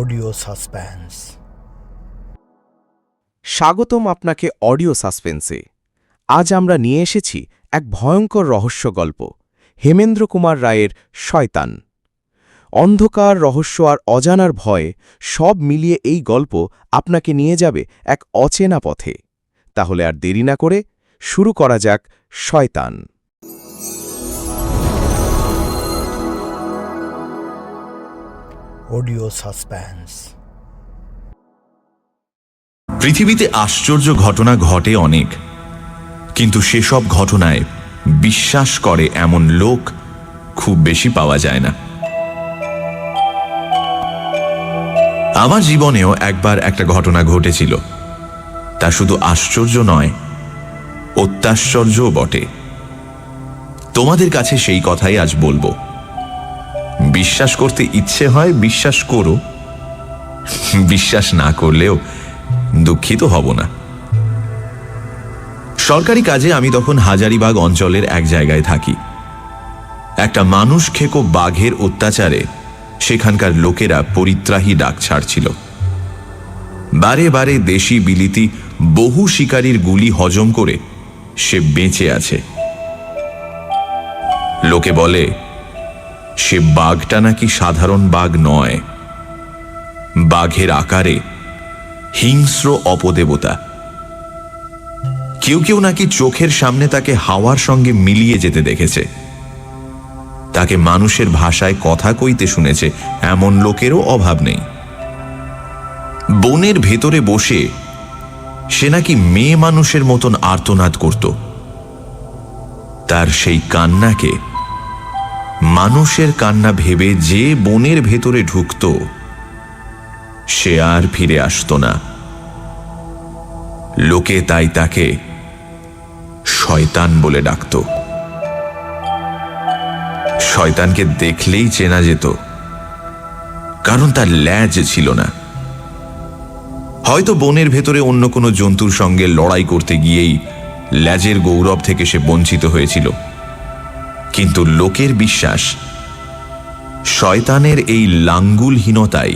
Audio suspense. স্বাগতম আপনাকে audio সাসপেন্সে। আজ আমরা নিয়ে এসেছি এক ভয়ঙ্কর রহস্য গল্প, হেমেন্দ্র কুমার রায়ের শয়তান। অন্ধকার রহস্য আর অজানার ভয়ে সব মিলিয়ে এই গল্প আপনাকে নিয়ে যাবে এক অচেনা পথে। তাহলে আর দেরি না করে শুরু করা যাক শয়তান। Audio suspense. পৃথিবীতে আশ্চর্য ঘটনা ঘটে অনেক, কিন্তু সেসব ঘটনায় বিশ্বাস করে এমন লোক খুব বেশি পাওয়া যায় না। আমার জীবনেও একবার একটা ঘটনা ঘটেছিল। তা শুধু আশ্চর্য নয়, অত্যাশ্চর্যও বটে। তোমাদের কাছে সেই কথাই আজ বলব। বিশ্বাস করতে ইচ্ছে হয়, বিশ্বাস করো। বিশ্বাস না করলেও দুঃখিত হব না। সরকারি কাজে আমি তখন হাজারিবাগ অঞ্চলের এক জায়গায় থাকি। একটা মানুষ খেকো বাঘের অত্যাচারে সেখানকার লোকেরা পরিত্রাহী ডাক ছাড়ছিল। বারে বারে দেশি বিলিতি, বহু শিকারীর গুলি হজম করে সে বেঁচে আছে। লোকে বলে সে বাঘটা নাকি সাধারণ বাঘ নয়। বাঘের আকারে হিংস্র অপদেবতা। কেউ কেউ নাকি চোখের সামনে তাকে হাওয়ার সঙ্গে মিলিয়ে যেতে দেখেছে। তাকে মানুষের ভাষায় কথা কইতে শুনেছে, এমন লোকেরও অভাব নেই। বনের ভেতরে বসে সে নাকি মেয়ে মানুষের মতন আর্তনাদ করত। তার সেই কান্নাকে মানুষের কান্না ভেবে যে বনের ভেতরে ঢুকত, সে আর ফিরে আসতো না। লোকে তাই তাকে শয়তান বলে ডাকত। শয়তানকে দেখলেই চেনা যেত, কারণ তার ল্যাজ ছিল না। হয়তো বনের ভেতরে অন্য কোনো জন্তুর সঙ্গে লড়াই করতে গিয়েই ল্যাজের গৌরব থেকে সে বঞ্চিত হয়েছিল। কিন্তু লোকের বিশ্বাস, শয়তানের এই লাঙ্গুলহীনতাই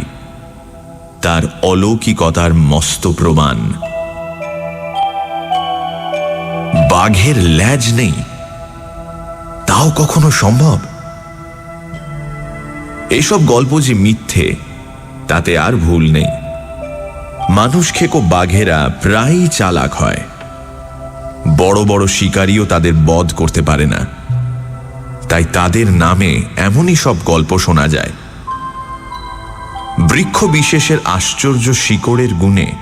তার অলৌকিকতার মস্ত প্রমাণ। বাঘের ল্যাজ নেই, তাও কখনো সম্ভব? এসব গল্প যে মিথ্যে, তাতে আর ভুল নেই। মানুষ খেকো বাঘেরা প্রায়ই চালাক হয়। বড় বড় শিকারীও তাদের বধ করতে পারে না। তাই তাদের নামে এমনই সব গল্প শোনা যায়। বৃক্ষ বিশেষের আশ্চর্য শিকড়ের গুণে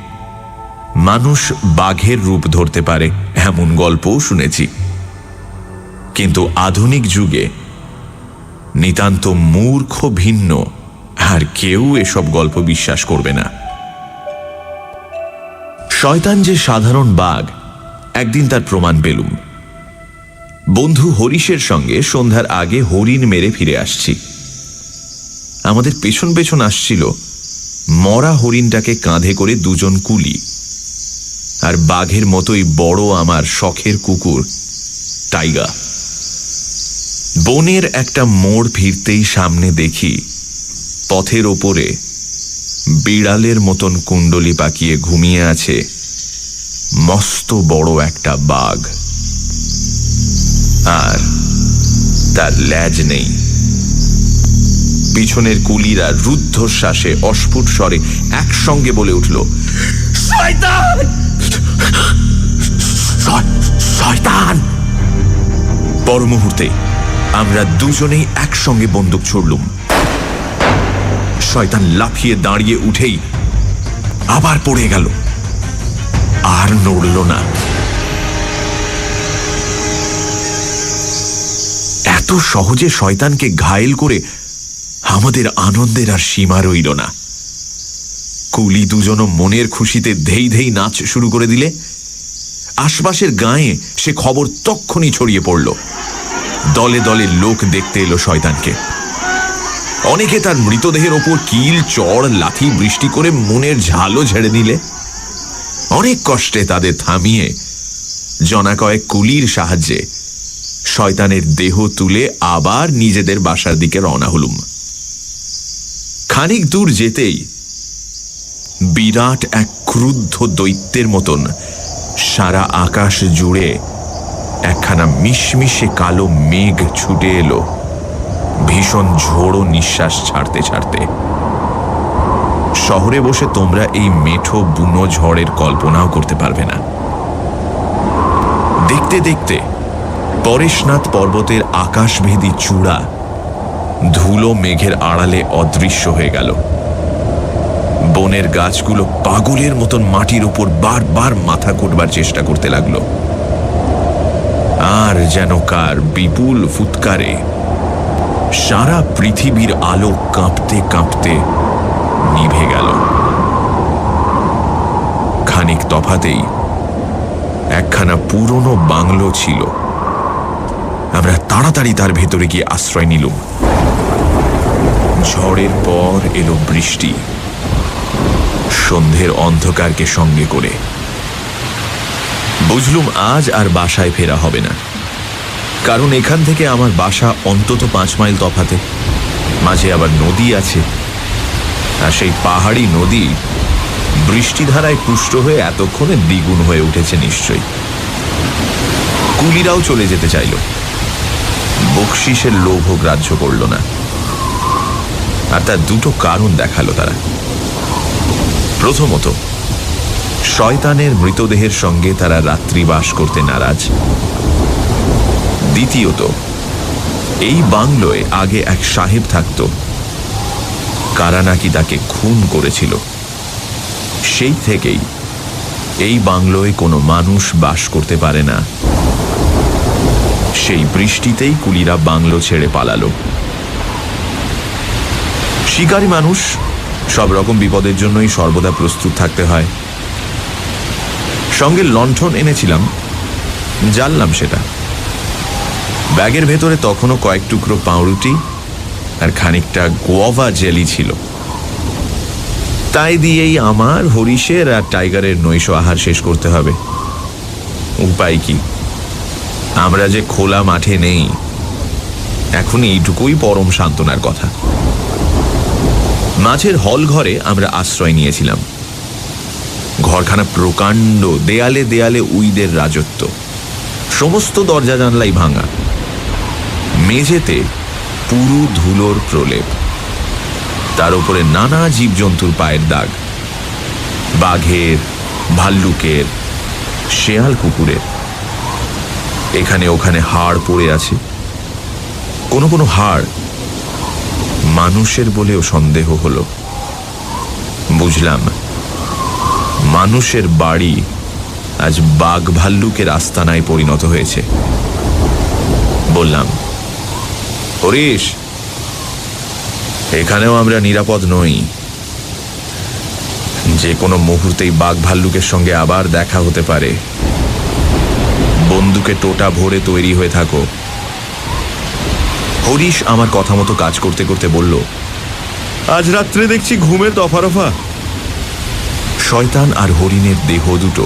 মানুষ বাঘের রূপ ধরতে পারে, এমন গল্পও শুনেছি। কিন্তু আধুনিক যুগে নিতান্ত মূর্খ, ভিন্ন, আর কেউ এসব গল্প বিশ্বাস করবে না। শয়তান যে সাধারণ বাঘ, একদিন তার প্রমাণ পেলুম। বন্ধু হরিশের সঙ্গে সন্ধ্যার আগে হরিণ মেরে ফিরে আসছি। আমাদের পেছন পেছন আসছিল মরা হরিণটাকে কাঁধে করে দুজন কুলি। আর বাঘের মতোই বড় আমার শখের কুকুর, টাইগা। বনের একটা মোড় ফিরতেই সামনে দেখি পথের ওপরে বিড়ালের মতন কুণ্ডলি পাকিয়ে ঘুমিয়ে আছে মস্ত বড় একটা বাঘ। আর তার ল্যাজ নেই। পিছনের কুলিরা রুদ্ধশ্বাসে অস্ফুট স্বরে একসঙ্গে বলে উঠল শয়তান! পর মুহূর্তে আমরা দুজনেই একসঙ্গে বন্দুক ছুড়লুম। শয়তান লাফিয়ে দাঁড়িয়ে উঠেই আবার পড়ে গেল। আর নড়ল না। সহজে শয়তানকে ঘায়েল করে আমাদের আনন্দের আর সীমা রইল না। কুলি দুজনও মনের খুশিতে ধেই ধেই নাচ শুরু করে দিলে। আশপাশের গায়ে সে খবর তক্ষণই ছড়িয়ে পড়ল। দলে দলে লোক দেখতে এলো শয়তানকে। অনেকে তার মৃতদেহের ওপর কিল, চড়, লাথি, বৃষ্টি করে মনের ঝালও ঝেড়ে নিলে। অনেক কষ্টে তাদের থামিয়ে জনা কয়েক কুলির সাহায্যে শয়তানের দেহ তুলে আবার নিজেদের বাসার দিকে রওনা হলুম। খানিক দূর যেতেই বিরাট এক ক্রুদ্ধ দৈত্যের মতন সারা আকাশ জুড়ে একখানা মিশমিশে কালো মেঘ ছুটে এলো, ভীষণ ঝোড়ো নিঃশ্বাস ছাড়তে ছাড়তে। শহরে বসে তোমরা এই মেঠো বুনো ঝড়ের কল্পনাও করতে পারবে না। দেখতে দেখতে পরেশনাথ পর্বতের আকাশভেদী চূড়া ধুলো মেঘের আড়ালে অদৃশ্য হয়ে গেল। বনের গাছগুলো পাগলের মতন মাটির ওপর বারবার মাথা কুটবার চেষ্টা করতে লাগল। আর যেন কার বিপুল ফুৎকারে সারা পৃথিবীর আলো কাঁপতে কাঁপতে নিভে গেল। খানিক তফাতেই একখানা পুরনো বাংলো ছিল। আমরা তাড়াতাড়ি তার ভেতরে গিয়ে আশ্রয় নিলুম। ঝড়ের পর এলো বৃষ্টি। সন্ধ্যের অন্ধকারকে সঙ্গে করে। বুঝলুম আজ আর বাসায় ফেরা হবে না। কারণ এখান থেকে আমার বাসা অন্তত পাঁচ মাইল তফাতে। মাঝে আবার নদী আছে। আর সেই পাহাড়ি নদী বৃষ্টিধারায় পুষ্ট হয়ে এতক্ষণে দ্বিগুণ হয়ে উঠেছে নিশ্চয়ই। কুলিরাও চলে যেতে চাইল। বকশিসের লোভও গ্রাহ্য করল না। আর তার দুটো কারণ দেখাল তারা। প্রথমত, শয়তানের মৃতদেহের সঙ্গে তারা রাত্রিবাস করতে নারাজ। দ্বিতীয়ত, এই বাংলোয় আগে এক সাহেব থাকত। কারা নাকি তাকে খুন করেছিল। সেই থেকেই এই বাংলোয় কোনো মানুষ বাস করতে পারে না। সেই বৃষ্টিতেই কুলিরা বাংলো ছেড়ে পালালো। শিকারী মানুষ, সব রকম বিপদের জন্যই সর্বদা প্রস্তুত থাকতে হয়। সঙ্গে লণ্ঠন এনেছিলাম, জানলাম সেটা। ব্যাগের ভেতরে তখনও কয়েক টুকরো পাউরুটি আর খানিকটা গোয়াভা জেলি ছিল। তাই দিয়েই আমার হরিশের আর টাইগারের নৈশ আহার শেষ করতে হবে। উপায় কি? আমরা যে খোলা মাঠে নেই, এখন এইটুকুই পরম সান্ত্বনার কথা। মাঝের হল ঘরে আমরা আশ্রয় নিয়েছিলাম। ঘরখানা প্রকাণ্ড, দেয়ালে দেয়ালে উইদের রাজত্ব। সমস্ত দরজা জানলাই ভাঙা। মেঝেতে পুরু ধুলোর প্রলেপ। তার উপরে নানা জীবজন্তুর পায়ের দাগ। বাঘের, ভাল্লুকের, শেয়াল কুকুরের। এখানে ওখানে হাড় পড়ে আছে। কোনো কোনো হাড় মানুষের বলেও সন্দেহ হলো। বুঝলাম, মানুষের বাড়ি আজ বাঘ ভাল্লুকের আস্তানায় পরিণত হয়েছে। বললাম, হরিশ, এখানেও আমরা নিরাপদ নই। যে কোনো মুহূর্তেই বাঘ ভাল্লুকের সঙ্গে আবার দেখা হতে পারে। বন্দুকে টোটা ভরে তৈরি হয়ে থাকো। হরিশ আমার কথা মতো কাজ করতে করতে বলল আজ রাত্রে দেখছি ঘুমের দফারফা শয়তান আর হরিণের দেহ দুটো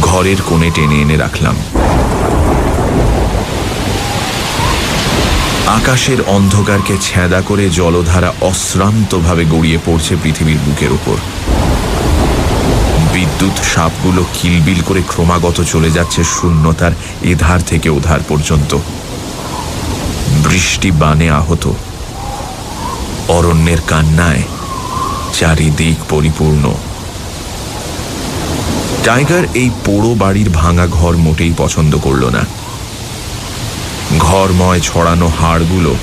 ঘরের কোণে টেনে এনে রাখলাম। আকাশের অন্ধকারকে ছেঁদা করে জলধারা অশ্রান্তভাবে গড়িয়ে পড়ছে পৃথিবীর বুকের উপর। বিদ্যুৎ সাপগুলো কিলবিল করে ক্রমাগত চলে যাচ্ছে শূন্যতার এধার থেকে ওধার পর্যন্ত। বৃষ্টি বানে আহত। অরণ্যের কান্নায় চারিদিক পরিপূর্ণ। টাইগার এই পোড়ো বাড়ির ভাঙা ঘর মোটেই পছন্দ করল না। ঘরময় ছড়ানো হাড়গুলো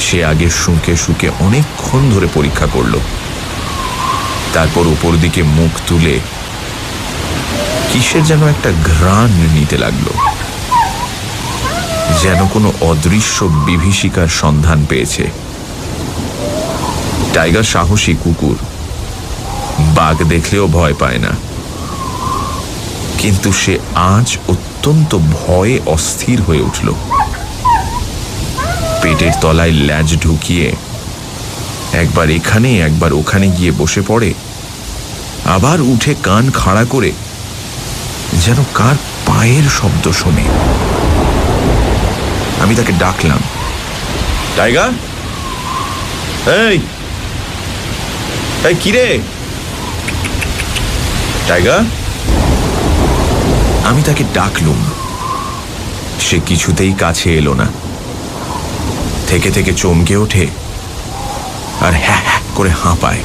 সে আগে শুঁকে শুঁকে অনেকক্ষণ ধরে পরীক্ষা করল। তারপর উপর দিকে মুখ তুলে কিসের যেন একটা ঘ্রাণ নিতে লাগল? যেন কোনো অদৃশ্য বিভীষিকার সন্ধান পেয়েছে। টাইগার সাহসী কুকুর। বাঘ দেখলেও ভয় পায় না। কিন্তু সে আজ অত্যন্ত ভয়ে অস্থির হয়ে উঠল। পেটের তলায় ল্যাজ ঢুকিয়ে একবার এখানে, একবার ওখানে গিয়ে বসে পড়ে। আবার উঠে কান খাড়া করে যেন কার পায়ের শব্দ শোনে। আমি তাকে ডাকলাম। টাইগার? এই! এই কিরে টাইগার? আমি তাকে ডাকলুম। সে কিছুতেই কাছে এলো না। থেকে থেকে চমকে ওঠে আর হ্যাঁ হ্যাঁ করে হাঁপায়।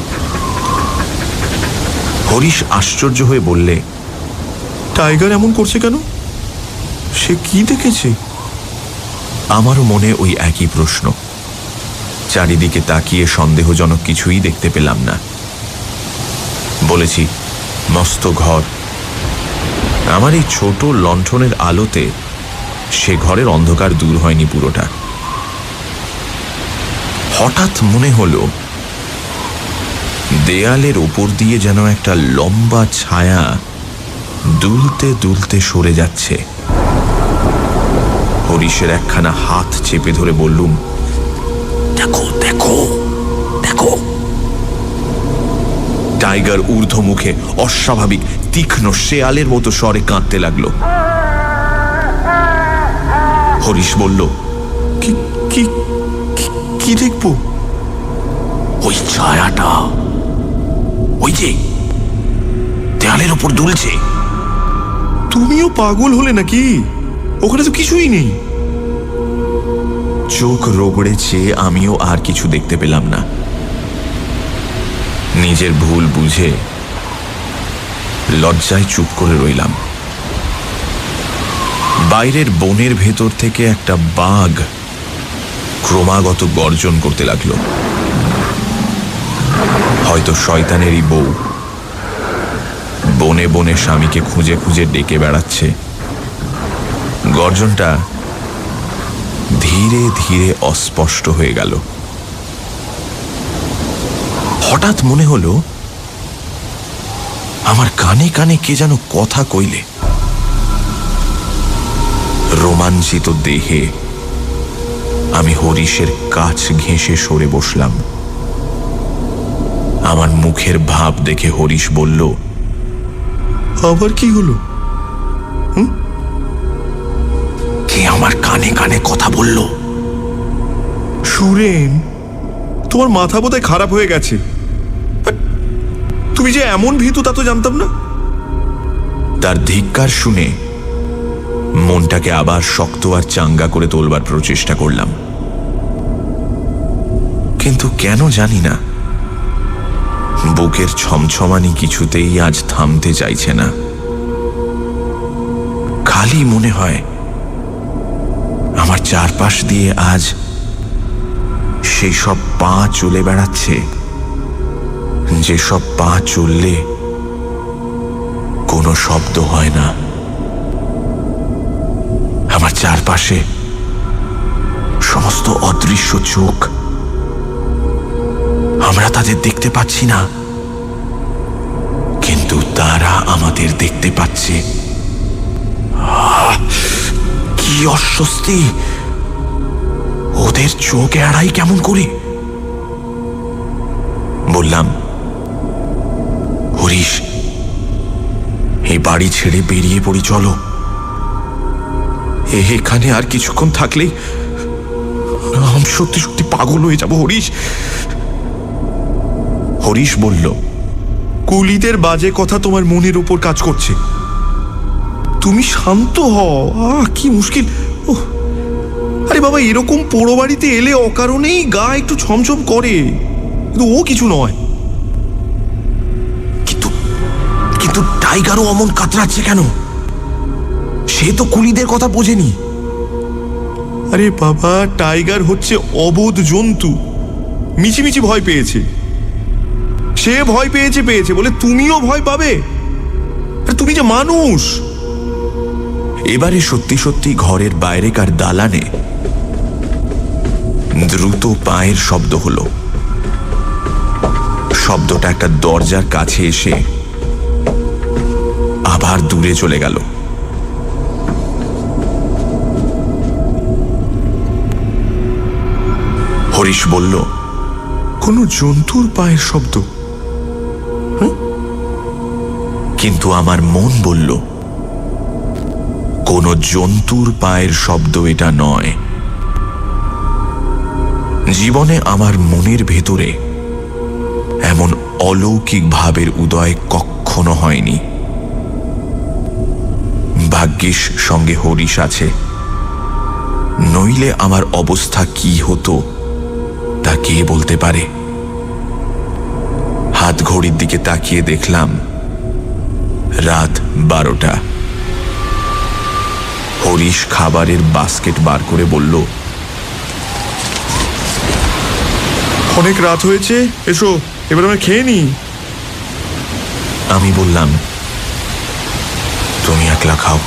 হরিশ আশ্চর্য হয়ে বললে টাইগার এমন করছে কেন? সে কি দেখেছে? আমারও মনে ওই একই প্রশ্ন। চারিদিকে তাকিয়ে সন্দেহজনক কিছুই দেখতে পেলাম না। বলেছি, মস্ত ঘর। আমার এই ছোট লণ্ঠনের আলোতে সে ঘরের অন্ধকার দূর হয়নি পুরোটা। হঠাৎ মনে হলো, দেয়ালের ওপর দিয়ে যেন একটা লম্বা ছায়া দুলতে দুলতে সরে যাচ্ছে। হরিশের একখানা হাত চেপে ধরে বললুম, দেখো দেখো দেখো। টাইগার ঊর্ধ্ব মুখে অস্বাভাবিক, তীক্ষ্ণ শেয়ালের মতো স্বরে কাঁদতে লাগল। হরিশ বলল কি কি, কি- দেখব? ওই ছায়াটা, ওই যে, দেয়ালের ওপর দুলছে। তুমিও পাগল হলে নাকি? ওখানে তো কিছুই নেই। চোখ রোগড়ে চেয়ে আমিও আর কিছু দেখতে পেলাম না। নিজের ভুল বুঝে লজ্জায় চুপ করে রইলাম। বাইরের বনের ভেতর থেকে একটা বাঘ ক্রমাগত গর্জন করতে লাগল। হয়তো শয়তানেরই বউ। বনে বনে স্বামীকে খুঁজে খুঁজে ডেকে বেড়াচ্ছে। গর্জনটা ধীরে ধীরে অস্পষ্ট হয়ে গেল। হঠাৎ মনে হলো, আমার কানে কানে কে যেন কথা কইলে। রোমাঞ্চিত দেহে আমি হরিশের কাছ ঘেঁষে সরে বসলাম। আমার মুখের ভাব দেখে হরিশ বলল আবার কি হলো? কে আমার কানে কানে কথা বলল? সুরেন তোমার মাথা বোধহয় খারাপ হয়ে গেছে। তুমি যে এমন ভীতু তা তো জানতাম না। তার ধিক্কার শুনে মনটাকে আবার শক্ত আর চাঙ্গা করে তোলবার প্রচেষ্টা করলাম। কিন্তু কেন জানি না বুকের ছমছমানি কিছুতেই আজ থামতে চাইছে না। খালি মনে হয় আমার চারপাশ দিয়ে আজ সেই সব পা চলে বেড়াচ্ছে। যেসব পা চললে কোনো শব্দ হয় না। আমার চারপাশে সমস্ত অদৃশ্য চোখ আমরা তাদের দেখতে পাচ্ছি না। কিন্তু তারা আমাদের দেখতে পাচ্ছে। কি অস্বস্তি। ওদের চোখ এড়াই কেমন করে? বললাম, হরিশ, এই বাড়ি ছেড়ে বেরিয়ে পড়ি, চলো। এখানে আর কিছুক্ষণ থাকলেই আমি সত্যি সত্যি পাগল হয়ে যাব, হরিশ। হরিশ বলল, কুলিদের বাজে কথা তোমার মনের উপর কাজ করছে। তুমি শান্ত হও। আহ, কি মুশকিল। আরে বাবা, এরকম পোড়ো বাড়িতে এলে অকারণেই গা একটু ছমছম করে। কিন্তু ও কিছু নয়। কিন্তু কিন্তু টাইগারও অমন কাতরাচ্ছে কেন? সে তো কুলিদের কথা বোঝেনি। আরে বাবা, টাইগার হচ্ছে অবোধ জন্তু। মিছিমিছি ভয় পেয়েছে। সে ভয় পেয়েছে পেয়েছে বলে তুমিও ভয় পাবে? তুমি যে মানুষ! এবারে সত্যি সত্যি ঘরের বাইরেকার দালানে দ্রুত পায়ের শব্দ হলো। শব্দটা একটা দরজার কাছে এসে আবার দূরে চলে গেল। হরিশ বলল, কোনো জন্তুর পায়ের শব্দ? কিন্তু আমার মন বলল, কোনো জন্তুর পায়ের শব্দ এটা নয়। জীবনে আমার মনের ভেতরে এমন অলৌকিক ভাবের উদয় কখনো হয়নি। ভাগ্যিস সঙ্গে হরিশ আছে। নইলে আমার অবস্থা কি হতো, তা কে বলতে পারে? হাত ঘড়ির দিকে তাকিয়ে দেখলাম রাত বারোটা। হরিশ খাবারের বাস্কেট বার করে বলল অনেক রাত হয়েছে এসো এবার আমরা খেয়ে নিই। আমি বললাম তুমি একলা খাও।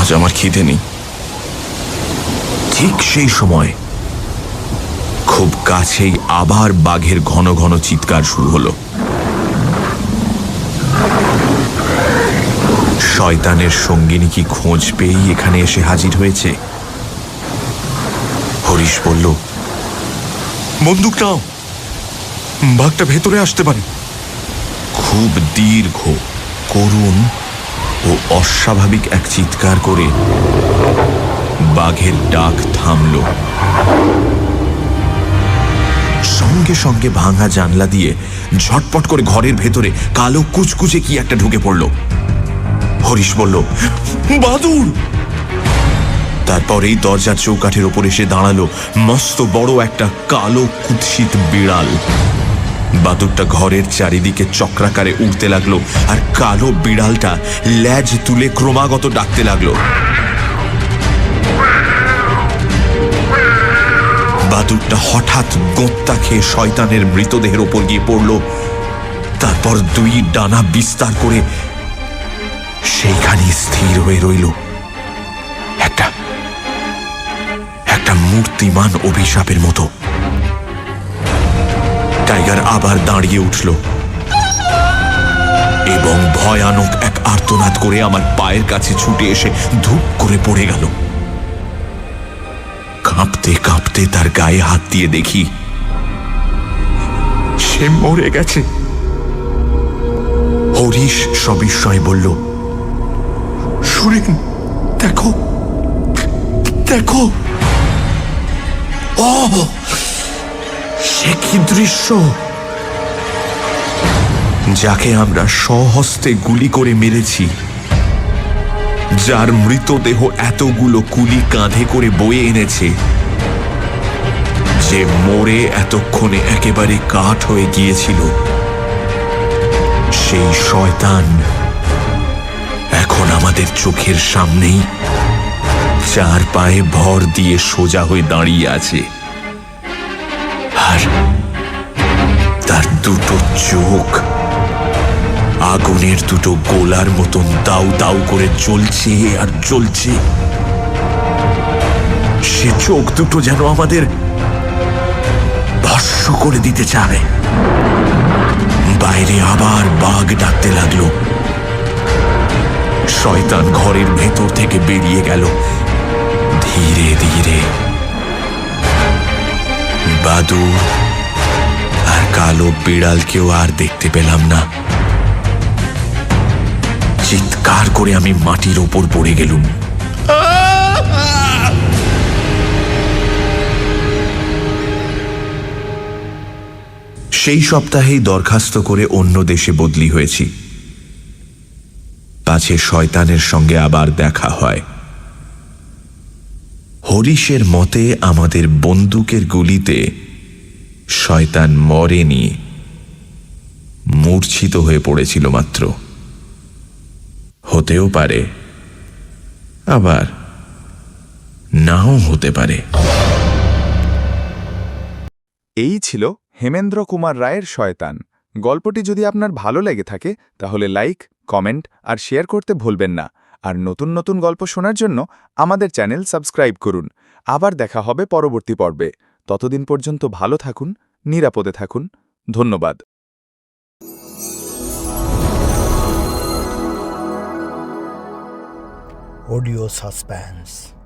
আজ আমার খিদে নেই। ঠিক সেই সময় খুব কাছেই আবার বাঘের ঘন ঘন চিৎকার শুরু হলো। শয়তানের সঙ্গিনী কি খোঁজ পেয়েই এখানে এসে হাজির হয়েছে? হরিশ বলল বন্দুক নাও। বাঘটা ভেতরে আসতে পারে। খুব দীর্ঘ করুণ ও অস্বাভাবিক এক চিৎকার করে বাঘের ডাক থামল। সঙ্গে সঙ্গে ভাঙা জানলা দিয়ে ঝটপট করে ঘরের ভেতরে কালো কুচকুচে কি একটা ঢুকে পড়ল। হরিশ বলল বাদুর তারপরেই দরজার চৌকাঠের ওপর এসে দাঁড়াল মস্ত বড় একটা কালো কুৎসিত বিড়াল। বাদুরটা ঘরের চারিদিকে চক্রাকারে উঠতে লাগল আর কালো বিড়ালটা ল্যাজ তুলে ক্রমাগত ডাকতে লাগল। বাদুরটা হঠাৎ গোত্তা খেয়ে শয়তানের মৃতদেহের ওপর গিয়ে পড়ল। তারপর দুই ডানা বিস্তার করে সেইখানে স্থির হয়ে রইল একটা একটা মূর্তিমান অভিশাপের মতো। টাইগার আবার দাঁড়িয়ে উঠল এবং ভয়ানক এক আর্তনাদ করে আমার পায়ের কাছে ছুটে এসে ধূপ করে পড়ে গেল। কাঁপতে কাঁপতে তার গায়ে হাত দিয়ে দেখি, সে মরে গেছে। হরিশ সবিস্ময় বলল দেখো দেখো। ও, সে কি দৃশ্য? যাকে আমরা স্বহস্তে গুলি করে মেরেছি, যার মৃতদেহ এতগুলো কুলি কাঁধে করে বয়ে এনেছে, যে মরে এতক্ষণে একেবারে কাঠ হয়ে গিয়েছিল, সেই শয়তান। আমাদের চোখের সামনেই চার পায়ে ভর দিয়ে সোজা হয়ে দাঁড়িয়ে আছে। আর তার দুটো চোখ, আগুনের দুটো গোলার মতন দাউ দাউ করে চলছে আর চলছে সে চোখ দুটো যেন আমাদের ভস্য করে দিতে চায়। বাইরে আবার বাঘ ডাকতে লাগল। শয়তান ঘরের ভেতর থেকে বেরিয়ে গেল। ধীরে ধীরে। বাদুর আর কালো বিড়ালকেও আর দেখতে পেলাম না। চিৎকার করে আমি মাটির ওপর পড়ে গেলুম। সেই সপ্তাহেই দরখাস্ত করে অন্য দেশে বদলি হয়েছি। পাছে শয়তানের সঙ্গে আবার দেখা হয়। হরিশের মতে আমাদের বন্দুকের গুলিতে শয়তান মরেনি, মূর্ছিত হয়ে পড়েছিল মাত্র। হতেও পারে, আবার নাও হতে পারে। এই ছিল হেমেন্দ্র কুমার রায়ের শয়তান। গল্পটি যদি আপনার ভালো লেগে থাকে, তাহলে লাইক কমেন্ট আর শেয়ার করতে ভুলবেন না। আর নতুন নতুন গল্প শোনার জন্য আমাদের চ্যানেল সাবস্ক্রাইব করুন। আবার দেখা হবে পরবর্তী পর্বে। ততদিন পর্যন্ত ভালো থাকুন, নিরাপদে থাকুন। ধন্যবাদ। Audio Suspense.